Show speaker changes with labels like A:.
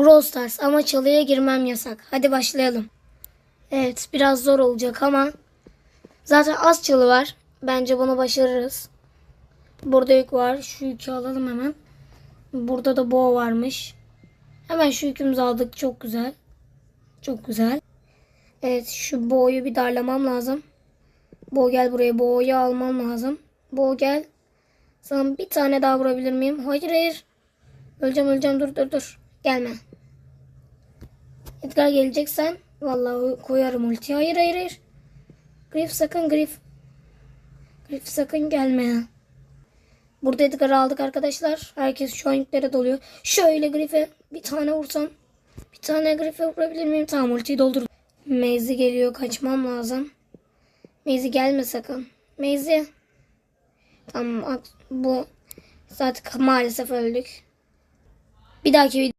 A: Brawl Stars ama çalıya girmem yasak. Hadi başlayalım. Evet biraz zor olacak ama zaten az çalı var. Bence bunu başarırız. Burada yük var. Şu yükü alalım hemen. Burada da boğa varmış. Hemen şu yükümüzü aldık. Çok güzel. Çok güzel. Evet şu boğayı bir darlamam lazım. Bo gel buraya. Boğayı almam lazım. Bo gel. Sana bir tane daha vurabilir miyim? Hayır hayır. Öleceğim öleceğim dur dur dur. Gelme. Edgar geleceksen vallahi koyarım ulti. Hayır hayır hayır. Griff sakın Griff. Griff sakın gelme. Burada Edgar'ı aldık arkadaşlar. Herkes şu an doluyor. Şöyle Griff'e bir tane vursam. Bir tane Griff'e vurabilir miyim? Tamam ultiyi doldur. Meyzi geliyor. Kaçmam lazım. Meyzi gelme sakın. Meyzi. Tamam bu zaten maalesef öldük. Bir dahaki video